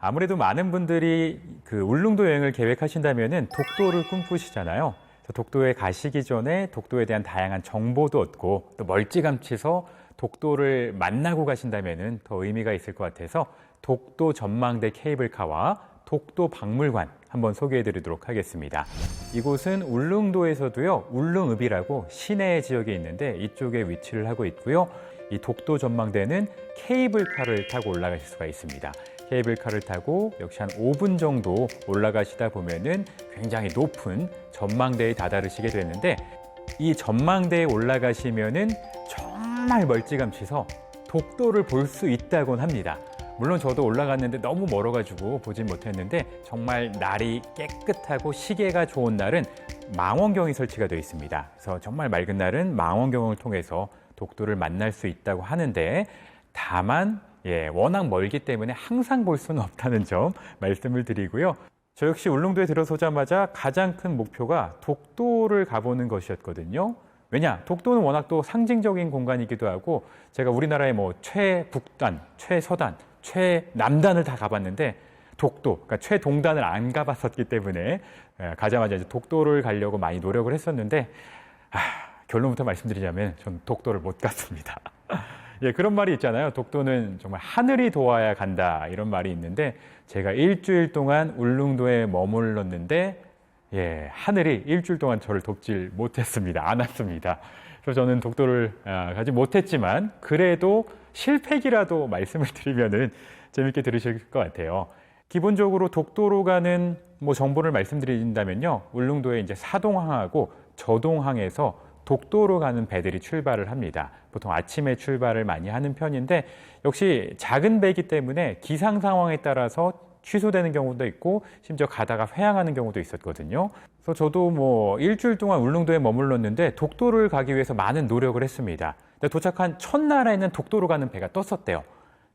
아무래도 많은 분들이 그 울릉도 여행을 계획하신다면은 독도를 꿈꾸시잖아요. 독도에 가시기 전에 독도에 대한 다양한 정보도 얻고 또 멀찌감치서 독도를 만나고 가신다면은 더 의미가 있을 것 같아서 독도 전망대 케이블카와 독도 박물관 한번 소개해 드리도록 하겠습니다. 이곳은 울릉도에서도요, 울릉읍이라고 시내 지역에 있는데 이쪽에 위치를 하고 있고요. 이 독도 전망대는 케이블카를 타고 올라가실 수가 있습니다. 케이블카를 타고 역시 한 5분 정도 올라가시다 보면은 굉장히 높은 전망대에 다다르시게 되는데 이 전망대에 올라가시면은 정말 멀찌감치서 독도를 볼 수 있다곤 합니다. 물론 저도 올라갔는데 너무 멀어가지고 보진 못했는데 정말 날이 깨끗하고 시계가 좋은 날은 망원경이 설치가 되어 있습니다. 그래서 정말 맑은 날은 망원경을 통해서 독도를 만날 수 있다고 하는데 다만 예, 워낙 멀기 때문에 항상 볼 수는 없다는 점 말씀을 드리고요. 저 역시 울릉도에 들어서자마자 가장 큰 목표가 독도를 가보는 것이었거든요. 왜냐? 독도는 워낙 또 상징적인 공간이기도 하고 제가 우리나라의 뭐 최북단, 최서단, 최남단을 다 가봤는데 독도, 그러니까 최동단을 안 가봤었기 때문에 예, 가자마자 이제 독도를 가려고 많이 노력을 했었는데 아, 결론부터 말씀드리자면 전 독도를 못 갔습니다. 예, 그런 말이 있잖아요. 독도는 정말 하늘이 도와야 간다 이런 말이 있는데 제가 일주일 동안 울릉도에 머물렀는데 예, 하늘이 일주일 동안 저를 돕질 못했습니다. 안 왔습니다. 그래서 저는 독도를 아, 가지 못했지만 그래도 실패기라도 말씀을 드리면은 재밌게 들으실 것 같아요. 기본적으로 독도로 가는 뭐 정보를 말씀드린다면요. 울릉도에 이제 사동항하고 저동항에서 독도로 가는 배들이 출발을 합니다. 보통 아침에 출발을 많이 하는 편인데 역시 작은 배이기 때문에 기상 상황에 따라서 취소되는 경우도 있고 심지어 가다가 회항하는 경우도 있었거든요. 그래서 저도 뭐 일주일 동안 울릉도에 머물렀는데 독도를 가기 위해서 많은 노력을 했습니다. 근데 도착한 첫날에는 독도로 가는 배가 떴었대요.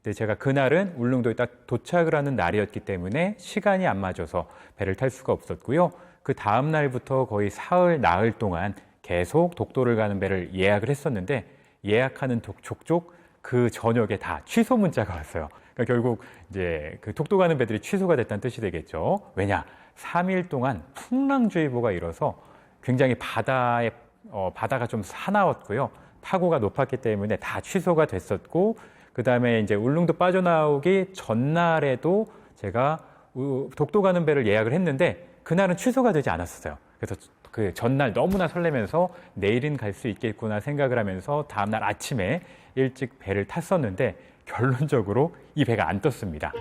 근데 제가 그날은 울릉도에 딱 도착을 하는 날이었기 때문에 시간이 안 맞아서 배를 탈 수가 없었고요. 그 다음 날부터 거의 사흘, 나흘 동안 계속 독도를 가는 배를 예약을 했었는데 예약하는 독- 족족 그 저녁에 다 취소 문자가 왔어요. 그러니까 결국 이제 그 독도 가는 배들이 취소가 됐다는 뜻이 되겠죠. 왜냐? 3일 동안 풍랑주의보가 일어서 굉장히 바다에 어, 바다가 좀 사나웠고요. 파고가 높았기 때문에 다 취소가 됐었고 그 다음에 이제 울릉도 빠져나오기 전날에도 제가 우- 독도 가는 배를 예약을 했는데 그날은 취소가 되지 않았었어요. 그래서 그 전날 너무나 설레면서 내일은 갈 수 있겠구나 생각을 하면서 다음날 아침에 일찍 배를 탔었는데 결론적으로 이 배가 안 떴습니다.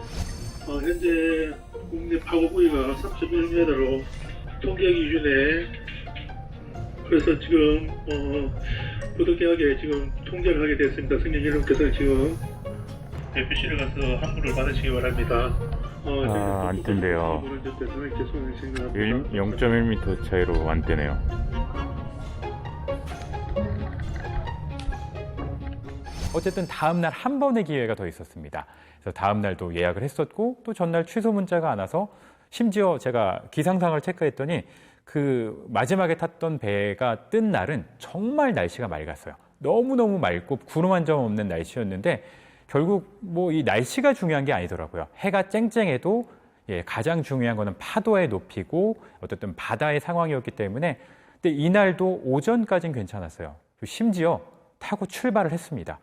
어, 현재 국내 파고 부위가 3.1m로 통계 기준에 그래서 지금 어, 부득이하게 지금 통제를 하게 됐습니다. 승객 여러분께서 지금 대표실에 가서 항구를 받으시기 바랍니다. 어, 아, 안 뜬대요. 그런 점 때문에 죄송하게 생각합니다. 0.1m 차이로 안 뜨네요. 어쨌든 다음 날 한 번의 기회가 더 있었습니다. 그래서 다음 날도 예약을 했었고 또 전날 취소 문자가 안 와서 심지어 제가 기상상을 체크했더니 그 마지막에 탔던 배가 뜬 날은 정말 날씨가 맑았어요. 너무너무 맑고 구름 한 점 없는 날씨였는데 결국 뭐 이 날씨가 중요한 게 아니더라고요. 해가 쨍쨍해도 예, 가장 중요한 거는 파도의 높이고 어쨌든 바다의 상황이었기 때문에 근데 이날도 오전까지는 괜찮았어요. 심지어 타고 출발을 했습니다.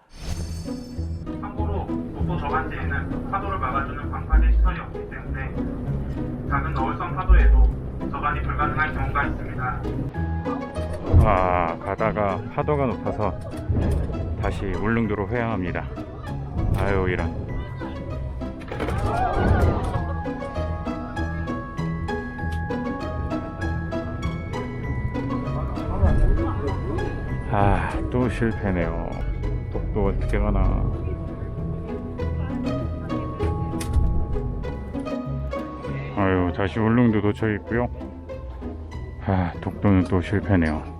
참고로 독도 저반대에는 파도를 막아주는 방파제 시설이 없기 때문에 작은 너울성 파도에도 저반이 불가능한 경우가 있습니다. 아, 가다가 파도가 높아서 다시 울릉도로 회항합니다. 아유, 이런. 아, 또 실패네요. 독도 어떻게 가나. 아유, 다시 울릉도 도착했고요. 아, 독도는 또 실패네요.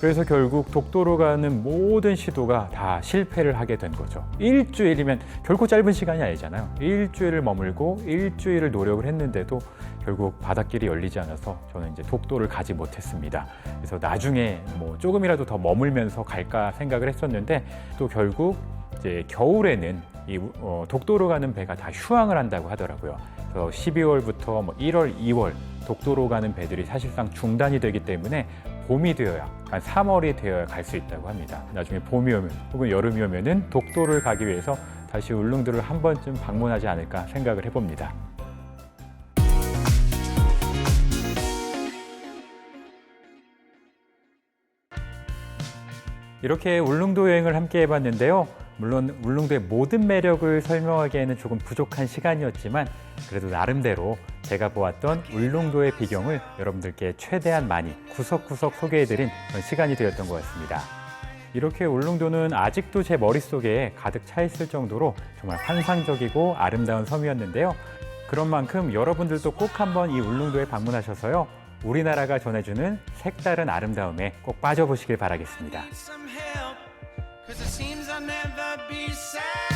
그래서 결국 독도로 가는 모든 시도가 다 실패를 하게 된 거죠. 일주일이면 결코 짧은 시간이 아니잖아요. 일주일을 머물고 일주일을 노력을 했는데도 결국 바닷길이 열리지 않아서 저는 이제 독도를 가지 못했습니다. 그래서 나중에 뭐 조금이라도 더 머물면서 갈까 생각을 했었는데 또 결국 이제 겨울에는 이 어, 독도로 가는 배가 다 휴항을 한다고 하더라고요. 그래서 12월부터 뭐 1월, 2월 독도로 가는 배들이 사실상 중단이 되기 때문에 봄이 되어야 한 3월이 되어야 갈 수 있다고 합니다. 나중에 봄이 오면 혹은 여름이 오면은 독도를 가기 위해서 다시 울릉도를 한 번쯤 방문하지 않을까 생각을 해봅니다. 이렇게 울릉도 여행을 함께 해봤는데요. 물론 울릉도의 모든 매력을 설명하기에는 조금 부족한 시간이었지만 그래도 나름대로 제가 보았던 울릉도의 비경을 여러분들께 최대한 많이 구석구석 소개해드린 그런 시간이 되었던 것 같습니다. 이렇게 울릉도는 아직도 제 머릿속에 가득 차 있을 정도로 정말 환상적이고 아름다운 섬이었는데요. 그런 만큼 여러분들도 꼭 한번 이 울릉도에 방문하셔서요. 우리나라가 전해주는 색다른 아름다움에 꼭 빠져보시길 바라겠습니다. Cause it seems I'll never be satisfied.